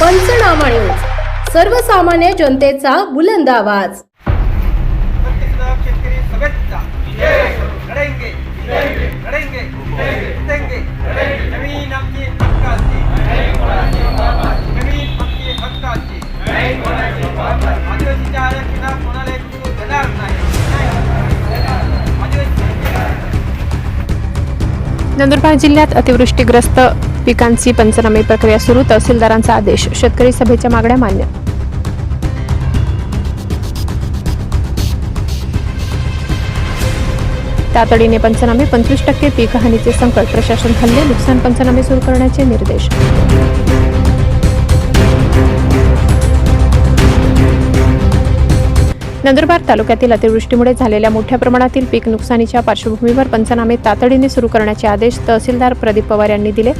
पंचनामा न्यूज. सर्वसामान्य जनतेचा बुलंद आवाज. नंदुरबार जिल्ह्यात अतिवृष्टीग्रस्त पिकांची पंचनामे प्रक्रिया सुरू तहसीलदारांचा आदेश शेतकरी सभेच्या मागण्या मान्य. तातडीने पंचनामे पंचवीस टक्के पीक हानीचे संकट प्रशासन हल्ले नुकसान पंचनामे सुरू करण्याचे निर्देश. नंदुरबार तालुक्यातील अतिवृष्टीमुळे झालेल्या मोठ्या प्रमाणातील पीक नुकसानीच्या पार्श्वभूमीवर पंचनामे तातडीने सुरू करण्याचे आदेश तहसीलदार प्रदीप पवार यांनी दिले.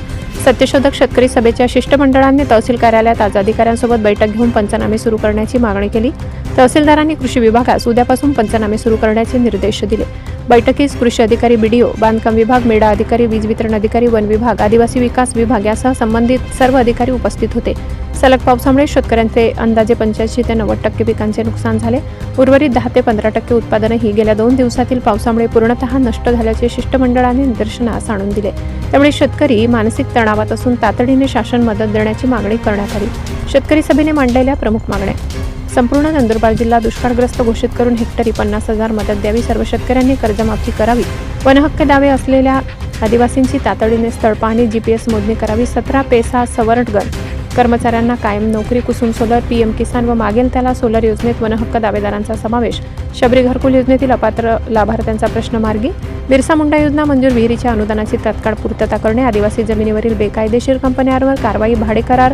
सत्यशोधक शेतकरी सभेच्या शिष्टमंडळाने तहसील कार्यालयात आज अधिकाऱ्यांसोबत बैठक घेऊन पंचनामे सुरू करण्याची मागणी केली. तहसीलदारांनी कृषी विभागास उद्यापासून पंचनामे सुरू करण्याचे निर्देश दिले. बैठकीस कृषी अधिकारी बीडीओ बांधकाम विभाग मेडा अधिकारी वीज वितरण अधिकारी वन विभाग आदिवासी विकास विभाग यासह संबंधित सर्व अधिकारी उपस्थित होते. सलग पावसामुळे शेतकऱ्यांचे अंदाजे पंच्याऐंशी ते नव्वद टक्के पिकांचे नुकसान झाले. उर्वरित दहा ते पंधरा टक्के उत्पादनही गेल्या दोन दिवसातील पावसामुळे पूर्णतः नष्ट झाल्याचे शिष्टमंडळाने निदर्शनास आणून दिले. त्यामुळे शेतकरी मानसिक तणावात असून तातडीने शासन मदत देण्याची मागणी करण्यात आली. शेतकरी सभेने मांडलेल्या प्रमुख मागण्या संपूर्ण नंदुरबार जिल्हा दुष्काळग्रस्त घोषित करून हेक्टरी पन्नास हजार मदत द्यावी. सर्व शेतकऱ्यांनी कर्जमाफी करावी. वनहक्क दावे असलेल्या आदिवासींची तातडीने स्थळ पाहणी जीपीएस मोजणी करावी. सतरा पेसा सवर्णगड कर्मचाऱ्यांना कायम नोकरी कुसुम सोलर पीएम किसान व मागेल त्याला सोलर योजनेत वनहक्क दावेदारांचा समावेश. शबरी घरकुल योजनेतील अपात्र लाभार्थ्यांचा प्रश्न मार्गी. बिरसा मुंडा योजना मंजूर. विहिरीच्या अनुदानाची तत्काळ पूर्तता करणे. आदिवासी जमिनीवरील बेकायदेशीर कंपन्यांवर कारवाई भाडे करार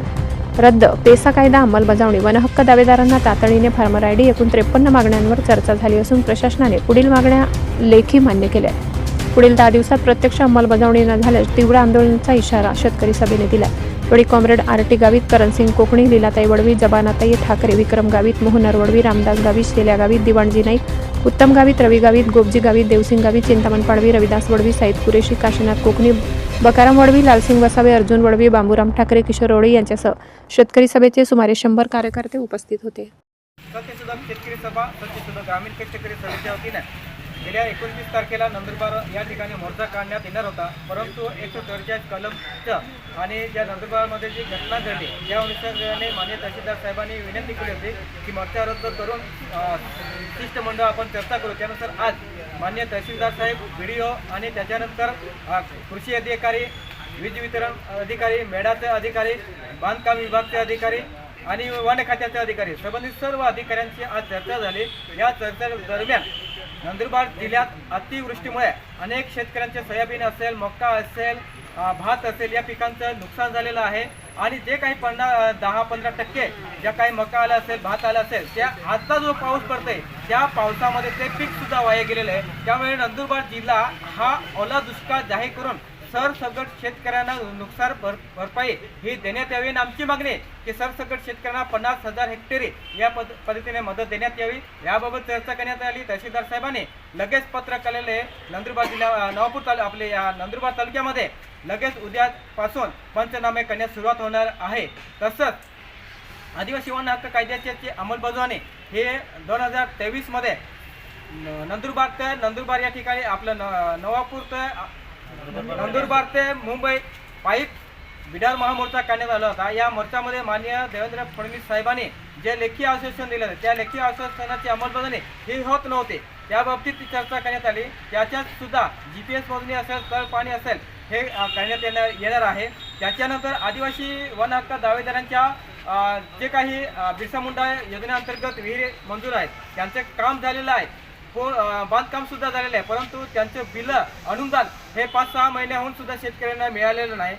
रद्द. पेसा कायदा अंमलबजावणी. वनहक्क दावेदारांना तातडीने फार्मर आयडी एकूण त्रेपन्न मागण्यांवर चर्चा झाली असून प्रशासनाने पुढील मागण्या लेखी मान्य केल्या. पुढील दहा दिवसात प्रत्यक्ष अंमलबजावणी न झाल्यास तीव्र आंदोलनाचा इशारा शेतकरी सभेने दिला. वडी comrade R T Gavit Karansingh Kokani Leelatai Vadvi Jabanatai Thackeray Vikram Gavit Mohanar Vadvi Ramdas Gavit Shelya Gavit Diwanji Naik Uttam Gavit Ravi Gavit गोपजी Gavit Devsingh Gavit Chintaman Padvi Ravidas Wadvi Sayeed Qureshi Kashinath Konkani Bakaram Wadvi Lalsing Vasave Arjun Wadvi बांबूराम Thackeray Kishore ओळी यांच्यासह शेतकरी सभेचे सुमारे शंभर कार्यकर्ते उपस्थित होते. सत्यशोधक शेतकरी सभा सत्यशोधक ग्रामीण शेतकरी सभेच्या वतीने गेल्या एकोणतीस तारखेला नंदुरबार या ठिकाणी मोर्चा काढण्यात येणार होता. परंतु एकशे चौवेचाळीस कलमचं आणि ज्या नंदुरबारमध्ये जी घटना घडली या अनुषंगाने मान्य तहसीलदार साहेबांनी विनंती केली होती की मोर्चा रद्द करून शिष्टमंडळ आपण चर्चा करू. त्यानुसार आज मान्य तहसीलदार साहेब व्हिडिओ आणि त्याच्यानंतर कृषी अधिकारी वीज वितरण अधिकारी मेढाचे अधिकारी बांधकाम विभागचे अधिकारी आणि वन खात्याचे अधिकारी संबंधित सर्व अधिकाऱ्यांची आज चर्चा झाली. या चर्चे दरम्यान नंदुरबार जिल्ह्यात अतिवृष्टीमुळे अनेक शेतकऱ्यांचे सोयाबीन असेल मक्का असेल भात असेल या पिकांचं नुकसान झालेलं आहे. आणि जे काही पन्नास दहा पंधरा टक्के ज्या काही मका आला असेल भात आला असेल त्या आजचा जो पाऊस पडतोय त्या पावसामध्ये ते पीक सुद्धा वाया गेलेलं आहे. त्यामुळे नंदुरबार जिल्हा हा ओला दुष्काळ जाहीर करून सरसकट शेतकऱ्यांना नुकसान भर भरपाई ही देण्यात यावी आणि आमची मागणी आहे की सरसकट शेतकऱ्यांना पन्नास हजार हेक्टरी या पद पद्धतीने मदत देण्यात यावी. याबाबत चर्चा करण्यात आली. तहसीलदार साहेबांनी लगेच पत्र कळलेले नंदुरबार जिल्हा नवापूर तालु आपले या नंदुरबार तालुक्यामध्ये लगेच उद्यापासून पंचनामे करण्यास सुरुवात होणार आहे. तसंच आदिवासी वन हक्क कायद्याचे अंमलबजावणी हे दोन हजार तेवीसमध्ये न- नंदुरबार तर नंदुरबार या ठिकाणी आपलं न नवापूर तर नंदुरबार ते मुंबई पाईप बिडार महामोर्चा काढण्यात आला होता. या मोर्चामध्ये माननीय देवेंद्र फडणवीस साहेबांनी जे लेखी आश्वासन दिलं होतं त्या लेखी आश्वासनाची अंमलबजावणी ही होत नव्हती. त्याबाबतीत ती चर्चा करण्यात आली. त्याच्यात सुद्धा जी पी एस मोजणी असेल तळ पाणी असेल हे करण्यात येणार येणार आहे. त्याच्यानंतर आदिवासी वन हक्क दावेदारांच्या जे काही बिरसा मुंडा योजनेअंतर्गत विहिरी मंजूर आहेत त्यांचे काम झालेलं आहे. बांधकाम सुद्धा झालेलं आहे. परंतु त्यांचं बिलं अनुदान हे पाच सहा महिन्याहून सुद्धा शेतकऱ्यांना मिळालेलं नाही.